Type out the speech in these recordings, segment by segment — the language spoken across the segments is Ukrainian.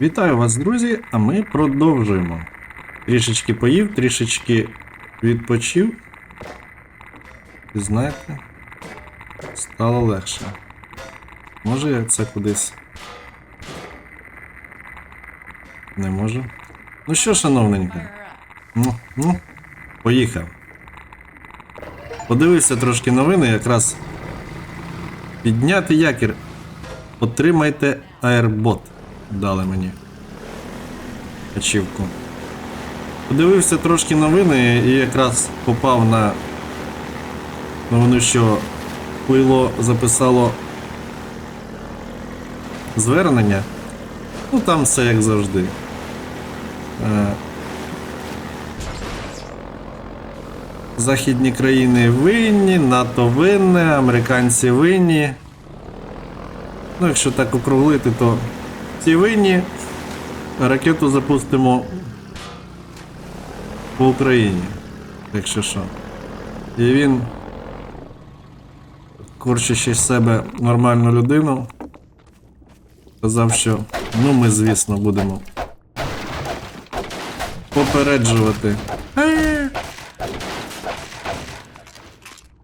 Вітаю вас, друзі! А ми продовжуємо. Трішечки поїв, трішечки відпочив. І знаєте, стало легше. Може я це кудись. Не можу. Ну що, up. ну, ну, поїхав. Подивився трошки новини, якраз підняти якір. Отримайте аербот. Дали мені. Ачівку. Подивився трошки новини і якраз попав на новину, що Пило записало звернення. Ну там все як завжди. Е, Західні країни винні, НАТО винне, американці винні. Ну, якщо так округлити, то ці винні. Ракету запустимо по Україні. Якщо що. І він, корчачи з себе нормальну людину, сказав, що ну ми, звісно, будемо попереджувати. Е!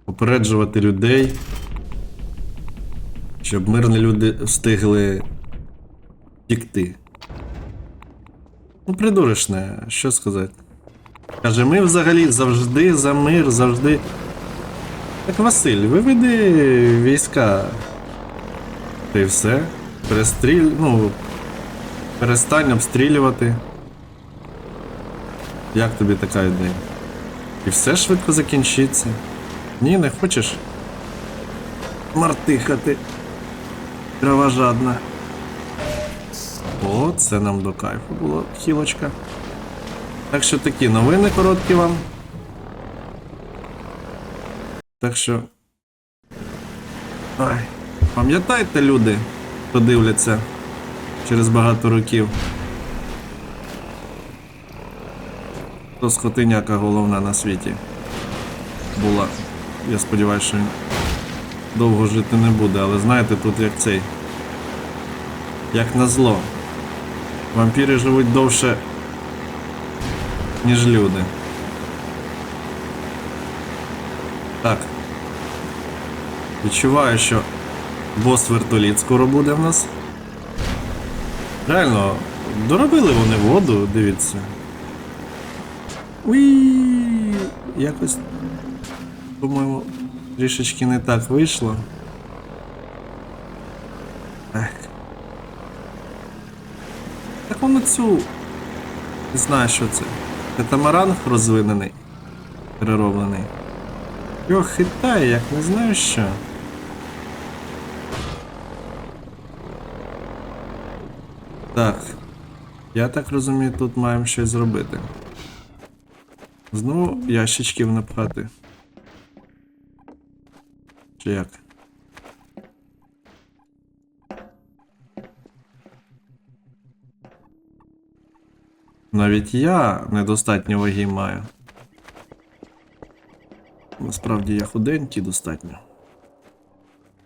Попереджувати людей, щоб мирні люди встигли втікти. Ну, придурочне, що сказати. Каже, ми взагалі завжди за мир, завжди. Так, Василь, виведи війська. Й все. Перестріль. Ну. Перестань обстрілювати. Як тобі така ідея? І все швидко закінчиться. Ні, не хочеш? Мартихати. Кровожадна. О, це нам до кайфу було хілочка. Так що такі новини короткі вам. Так що. Ай. Пам'ятайте, люди, хто дивляться через багато років. То скотиняка головна на світі була. Я сподіваюся, що він довго жити не буде, але знаєте, тут як цей. Як назло. Вампіри живуть довше, ніж люди. Так. Відчуваю, що бос вертоліт скоро буде в нас. Реально, доробили вони воду, дивіться. Уї! Якось, по-моєму, трішечки не так вийшло. Ех. Так воно цю. Не знаю, що це. Катамаран розвинений. Перероблений. Його хитає, як не знаю що. Так. Я так розумію, тут маємо щось зробити. Знову ящичків напхати. Чи як? Навіть я недостатньо ваги маю. Насправді я худенький достатньо.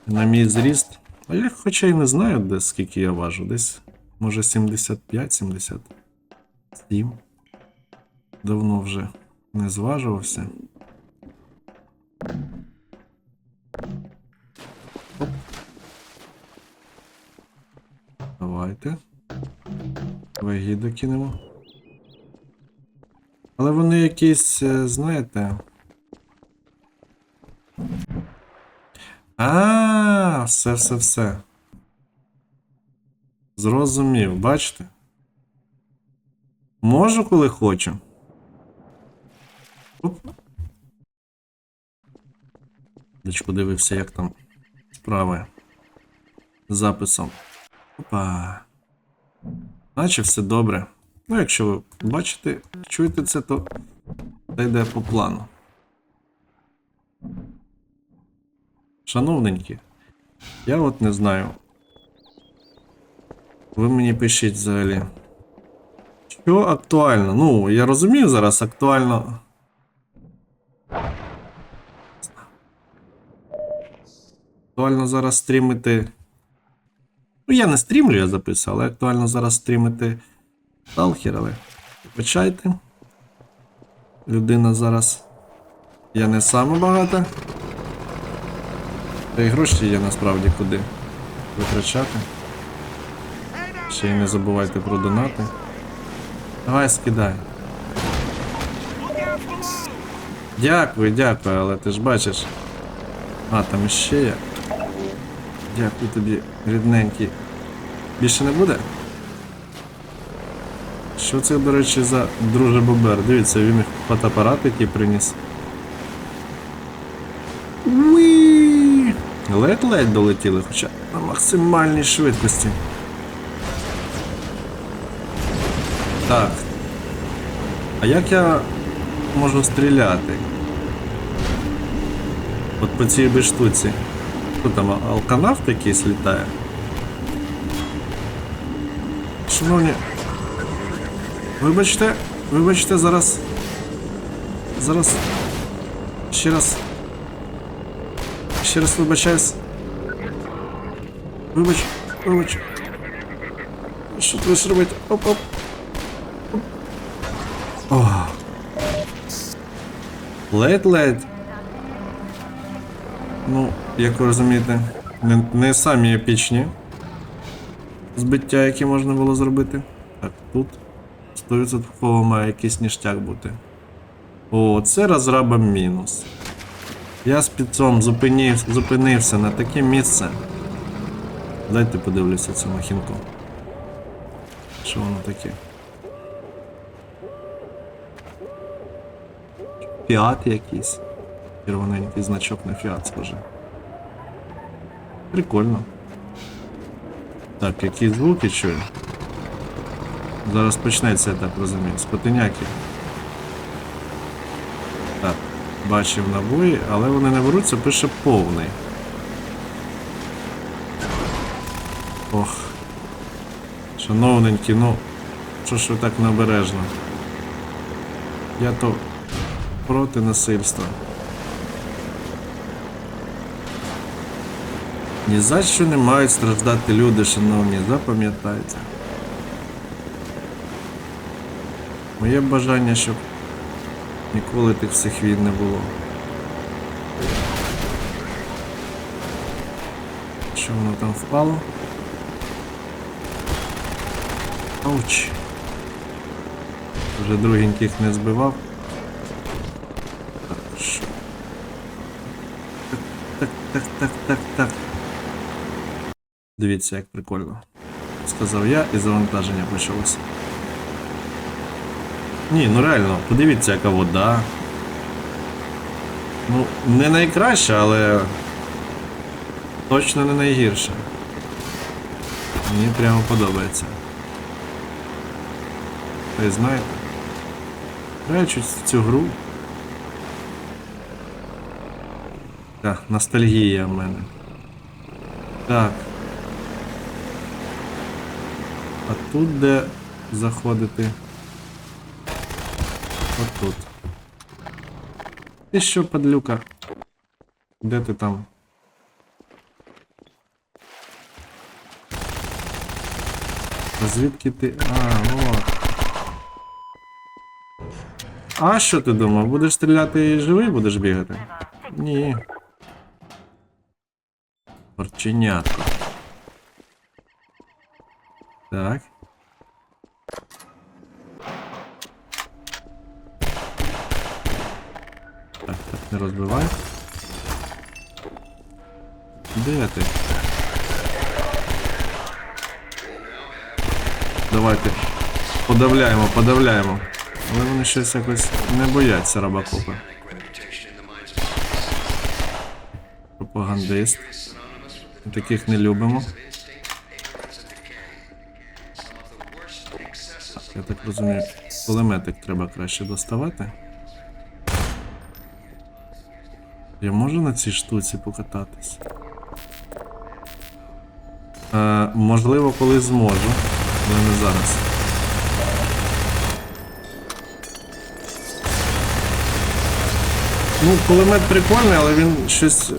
На мій зріст. А я хоча й не знаю, де скільки я важу. Десь, може, 75-77. Давно вже не зважувався. Докинемо. Але вони якісь, е, знаєте. А, все, все, все. Зрозумів, бачите? Можу, коли хочу. Оп. Дочку дивився, як там справи з записом. Опа. Наче все добре. Ну, якщо ви бачите, чуєте це, то це йде по плану. Шановненькі, я от не знаю. Ви мені пишіть взагалі. Що актуально? Ну, я розумію зараз актуально. Актуально зараз стрімити Ну, я не стрімлю, я записую, але актуально зараз стрімити Сталкер, але вибачайте. Людина зараз. Я не саме багата. Та й гроші є насправді куди витрачати. Ще й не забувайте про донати. Давай скидай. Дякую, дякую, але ти ж бачиш. А, там іще є. Дякую тобі, рідненький. Більше не буде? Що це, до речі, за друже Бобер? Дивіться, він фотоапарат який приніс. Ледь-ледь долетіли, хоча на максимальній швидкості. Так. А як я можу стріляти? От по цій би штуці. Хто там, а- алканавт якийсь літає? Шановні. Вибачте, вибачте, зараз. Зараз. Ще раз. Ще раз вибачаюсь. Вибач, вибач. Що ти будеш робити? Оп-оп. О. Ледь-ледь. Ну, Як ви розумієте, не, не самі епічні збиття, які можна було зробити. Так, тут 100% має якийсь ніштяк бути. О, це розрабам мінус. Я спецом зупинив, зупинився на таке місце. Дайте подивлюся цю махінку. Що воно таке? Фіат якийсь. Червоненький значок на фіат схоже. Прикольно. Так, які звуки чую? Зараз почнеться, я так розумію. Скотиняки. Так, бачив набої, але вони не беруться, пише повний. Ох. Шановненькі, ну, що ж ви так набережно? Я то проти насильства. Ні за що не мають страждати люди, шановні, запам'ятайте. Моє бажання, щоб ніколи тих всіх війн не було. Що воно там впало? Ауч. Вже другеньких не збивав. Так. Так, так, так, так, так. Дивіться, як прикольно. Сказав я і завантаження почалося. Ні, ну реально, подивіться, яка вода. Ну, не найкраща, але точно не найгірша. Мені прямо подобається. Ви знаєте? Граючись в цю гру. Так, ностальгія в мене. Так. А тут де заходити? От тут. Ти що, падлюка? Де ти там? А звідки ти. А, от. А що ти думав? Будеш стріляти і живий будеш бігати? Ні. Порченятко. Так. Так, так, не розбивай. Де ти? Давайте. Подавляємо, подавляємо. Але вони щось якось не бояться рабакопа. Пропагандист. Таких не любимо. Я так розумію, кулеметик треба краще доставати. Я можу на цій штуці покататись? Е, можливо, коли зможу, але не зараз. Ну, кулемет прикольний, але він щось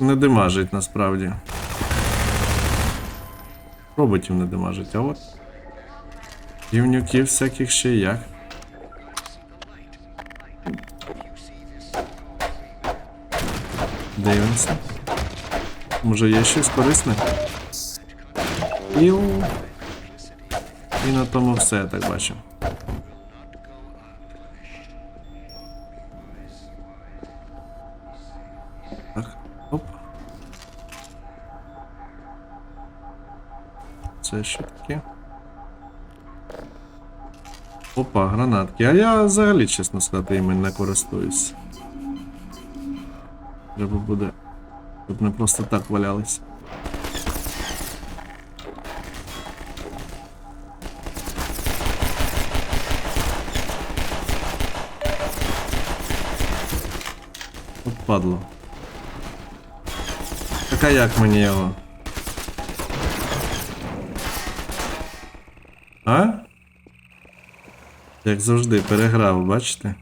не димажить насправді. роботів не дамажить, а от. Гівнюків всяких ще як. Дивимося. Може є щось корисне? Іу. І на тому все, я так бачу. Так, оп. Це що таке? Опа, гранатки. А я взагалі, чесно сказати, іми не користуюсь. Треба буде. Щоб не просто так валялись. Падло. Так а як мені його? А? Як завжди, переграв, бачите?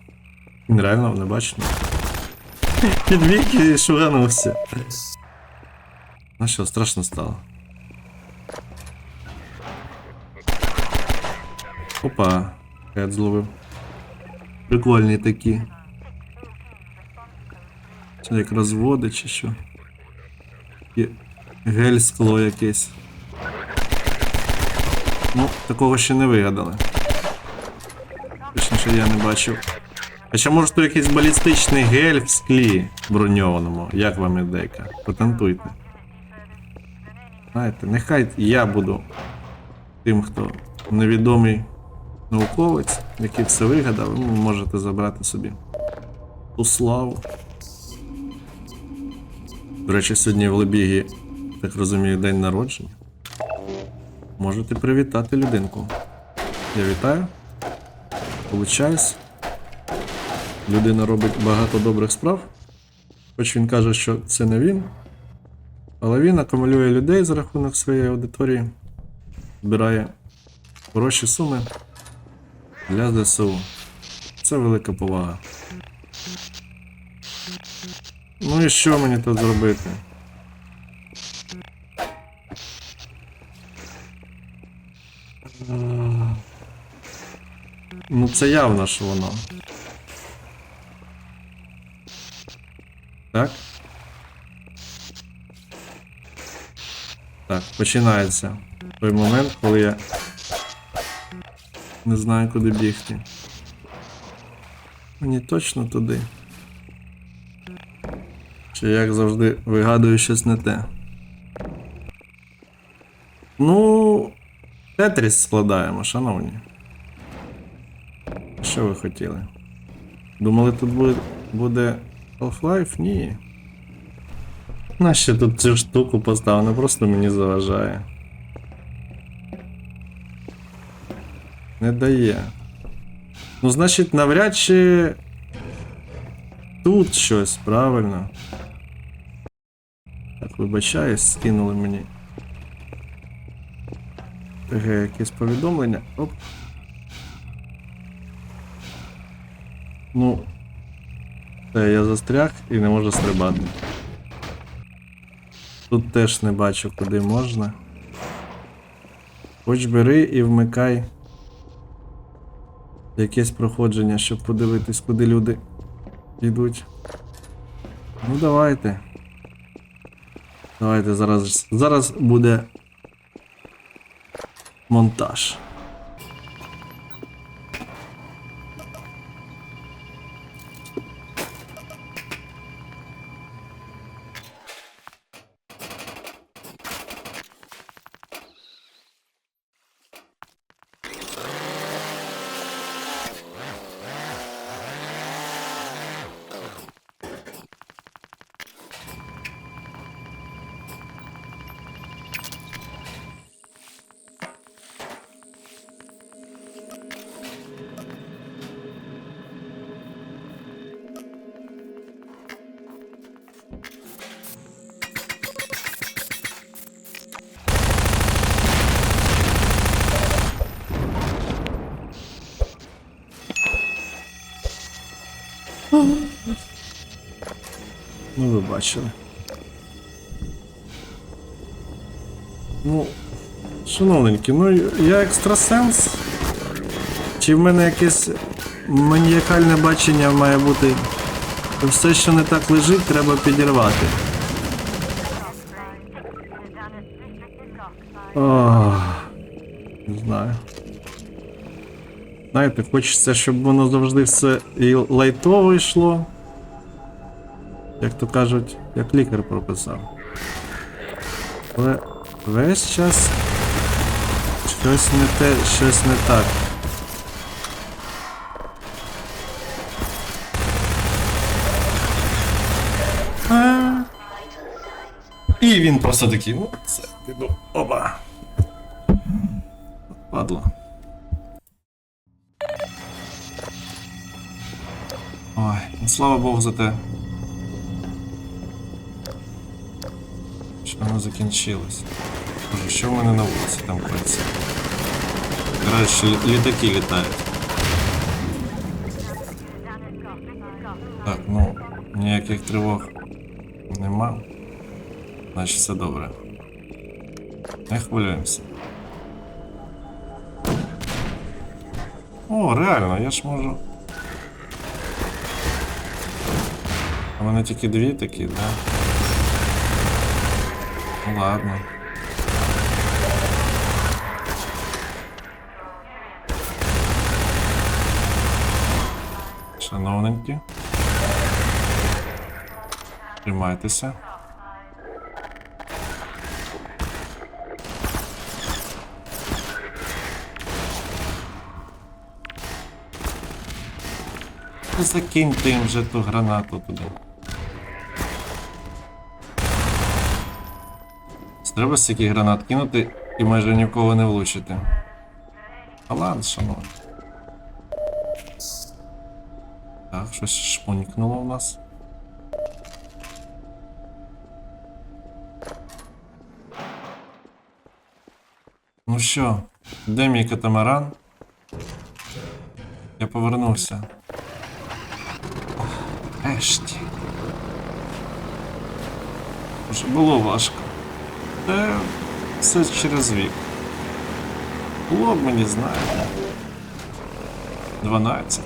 Він реально не бачите. Підвік і шуганувся. Ну що, страшно стало. Опа, хед зловив. Прикольні такі. Це як розводи чи що? Є гель скло якесь. Ну, такого ще не вигадали. Точніше я не бачив. Хоча може тут якийсь балістичний гель в склі броньованому. Як вам ідейка? Патентуйте. Знаєте, нехай я буду тим, хто невідомий науковець, який все вигадав, ви можете забрати собі ту славу. До речі, сьогодні в Лебігі, так розумію, день народження. Можете привітати людинку. Я вітаю. Получаюсь. Людина робить багато добрих справ. Хоч він каже, що це не він. Але він акумулює людей за рахунок своєї аудиторії, збирає хороші суми для ЗСУ. Це велика повага. Ну і що мені тут зробити? Ну це явно що воно. Так? Так, починається той момент, коли я не знаю, куди бігти. Мені точно туди. Чи як завжди вигадую щось не те. Ну. Тетріс складаємо, шановні. Що ви хотіли? Думали, тут буде, буде Half-Life? Ні. Нащо тут цю штуку поставлено, просто мені заважає. Не дає. Ну, значить, навряд чи тут щось правильно. Так, вибачаюсь, скинули мені. ТГ якесь повідомлення. Оп. Ну. Все, я застряг і не можу стрибати. Тут теж не бачу, куди можна. Хоч бери і вмикай якесь проходження, щоб подивитись, куди люди йдуть. Ну давайте. Давайте зараз. Зараз буде монтаж. Ну, ви бачили. Ну, Шановненькі, ну я екстрасенс. Чи в мене якесь маніакальне бачення має бути? Все, що не так лежить, треба підірвати. Ох, не знаю. Знаєте, хочеться, щоб воно завжди все і лайтово йшло. Як то кажуть, як лікар прописав. Але весь час щось не те, щось не так. І він просто такий, ну, це, піду. Опа. Падло. Ой, ну слава Богу за те. Воно закінчилось. Що в мене на вулиці там коїться? Лі- літаки літають. Так, ну, ніяких тривог нема. Значить все добре. Не хвилюємося. О, реально, я ж можу. У мене тільки дві такі, да? Ну ладно. Шановненькі. Тримайтеся. Закиньте їм вже ту гранату туди. Треба стільки гранат кинути і майже нікого не влучити. А ладно, шановні. Так, щось шпунькнуло у нас. Ну що, де мій катамаран? Я повернувся. Ешті. Вже було важко. Та все через вік. Було б мені знаєте. 12.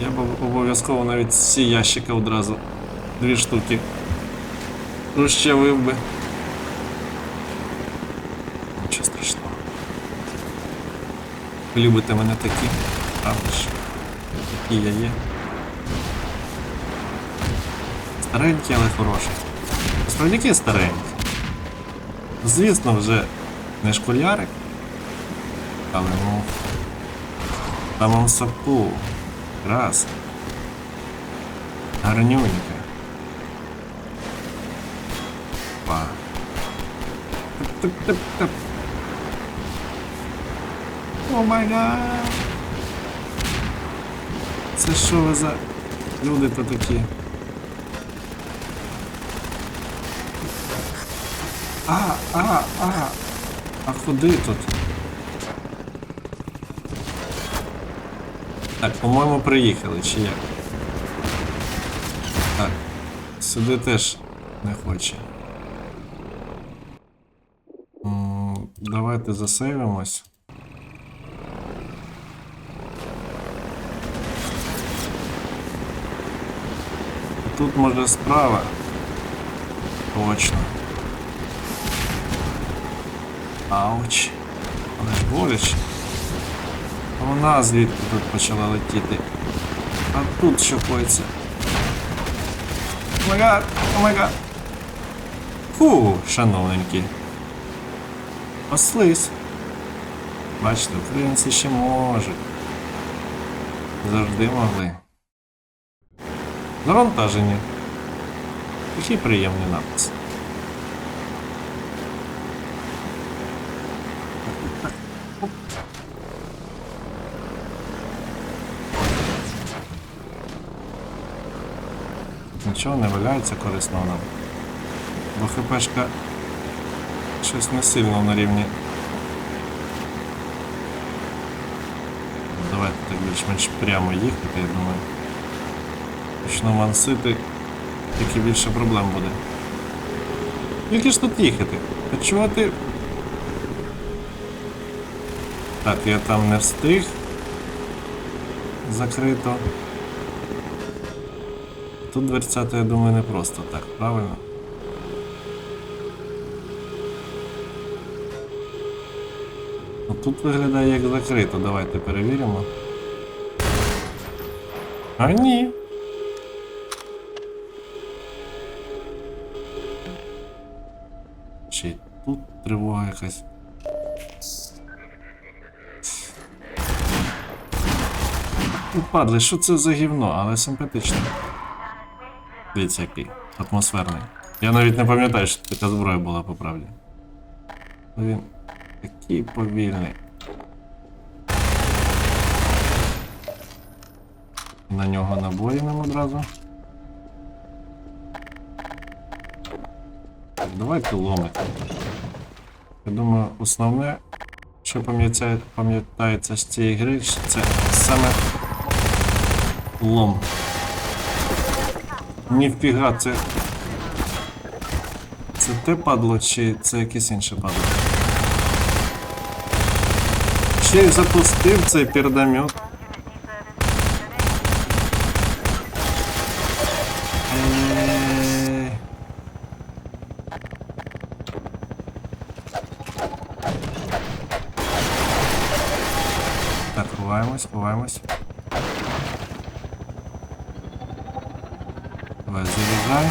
Я б обов'язково навіть з ці ящика одразу дві штуки розчавив би. Нічого страшного. Любите мене такі, правда ж? Такі я є. Старенький, але хороший. Справді старенький. Звісно, вже не школярик. Але ну. в самому соку. Краса. Гарнюнька. Па. Тип-тип-тип-тип. О май гад. Це що ви за люди то такі? А, а, а. А куди тут? Так, по-моєму, приїхали, чи як? Так. Сюди теж не хоче. М, Давайте засейвимось. Тут може справа. Точно. Ауч. Але боляче. А Вона звідки тут почала летіти. А тут що коїться? Омегад! Омегад! Фу, шановненькі. Ослись. Бачите, українці ще можуть. Завжди могли. Завантажені. Який приємний напис. нічого не валяється корисно нам. Бо хпшка щось не сильно на рівні. Ну, давайте так більш-менш прямо їхати, я думаю. Почну мансити, тільки більше проблем буде. Ну, тільки ж тут їхати? Почувати. Так, я там не встиг. Закрито. Тут дверцята, я думаю, не просто так, правильно? Ну, тут виглядає як закрито. Давайте перевіримо. А ні. Чи тут тривога якась? Ну, Падли, що це за гівно, але симпатично. Дивіться, який атмосферний. Я навіть не пам'ятаю, що така зброя була по правді. Він такий повільний. На нього набої нам одразу. Так, давайте ломити. Я думаю, основне, що пам'ятає- пам'ятається з цієї гри, це саме лом. Ніфіга, це. Це те падло, чи це якесь інше падло? Ще й запустив цей пердомет. Давай, заряджай.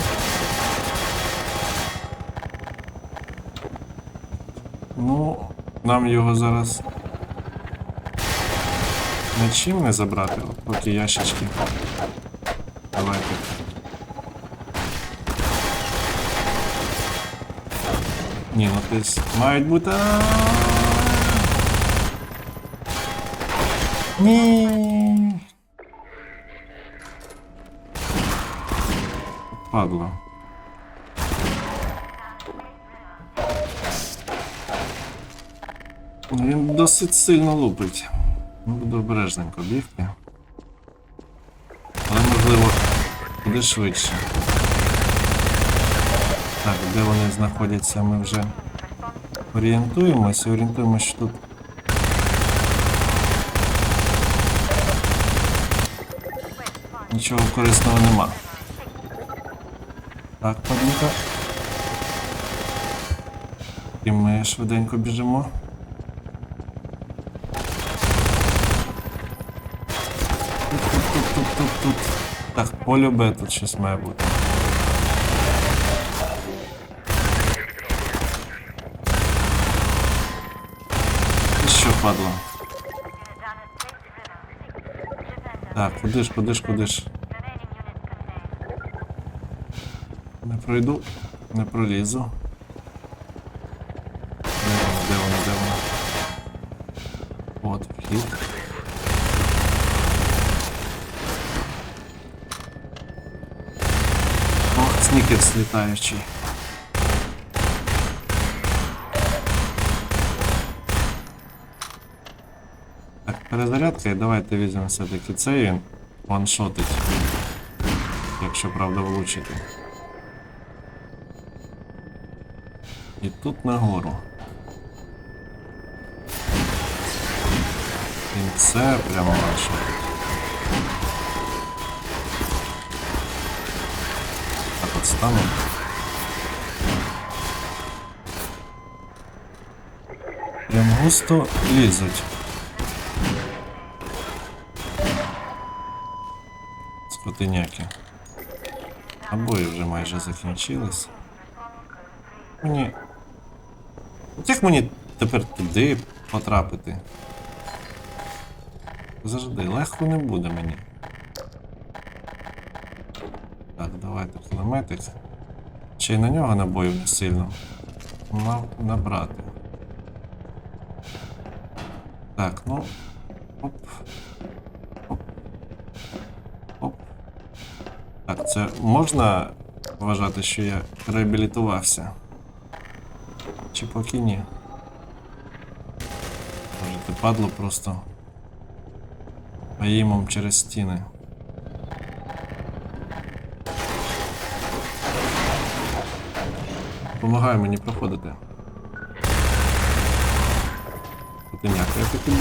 Ну, нам його зараз нічим не забрати, поки ящички. Давайте. Ні, ну десь мають бути. Ні. Падло. Він досить сильно лупить. Буду обережненько бігти. Але можливо буде швидше. Так, де вони знаходяться, ми вже орієнтуємося, орієнтуємося, тут. Нічого корисного нема. Так, падлюка. І ми швиденько біжимо. Тут, тут, тут, тут, тут, тут. Так, поле Б тут щось має бути. І падло? Так, куди ж, куди ж, куди ж? Пройду, не пролізу. Де вона, де вона? От, вхід. Ох, снікерс літаючий. Так, перезарядка, давайте візьмемо все-таки цей він ваншотить. Якщо правда влучити. І тут нагору. І це прямо ваншотить. Так от. Прям густо лізуть. Скотиняки. Обої вже майже закінчились. Мені. Як мені тепер туди потрапити? Завжди, легко не буде мені. Так, давайте кулеметик. Ще й на нього набоїв не сильно. Мав набрати. Так, ну. Оп. Оп. Оп. Так, це можна вважати, що я реабілітувався? Чи поки ні? Може, ти падло просто поїмом через стіни. Помагай мені проходити. скотиняка, я так і.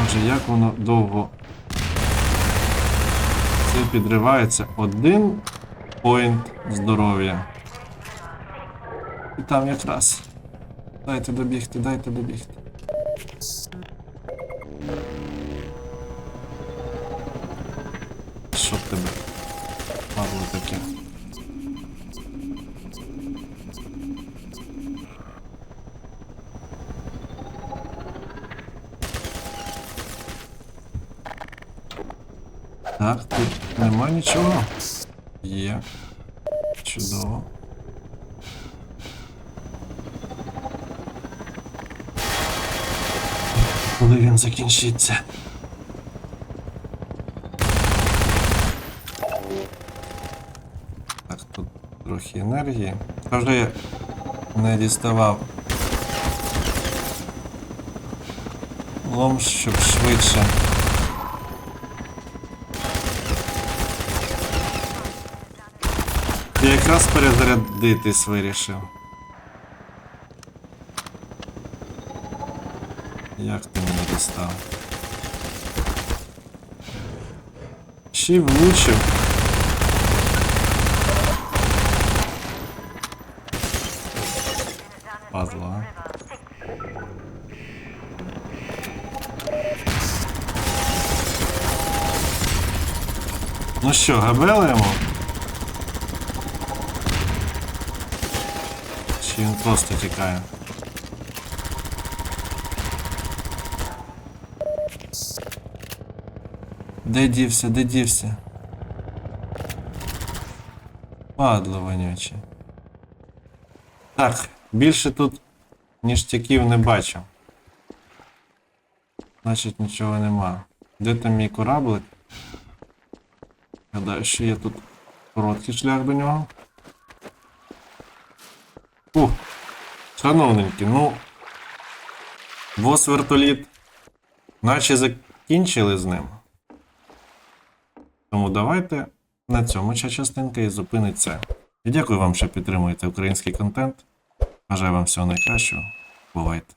Може, як воно довго це підривається один поінт здоров'я. І там якраз. Дайте добігти, дайте добігти. Коли він закінчиться? Так, тут трохи енергії. Та вже я не діставав. Лом, щоб швидше. Я якраз перезарядитись вирішив. Як ти дістав? Ще й влучив. Падла. Ну що, габелимо? Чи він просто тікає? Де дівся, де дівся? Падло вонюче. Так, більше тут ніштяків не бачу. Значить нічого нема. Де там мій кораблик? Гадаю, що є тут короткий шлях до нього. Ух, шановненькі, ну. Бос вертоліт. Наче закінчили з ним. Тому давайте на цьому ця частинка і зупиниться. І дякую вам, що підтримуєте український контент. Бажаю вам всього найкращого. Бувайте!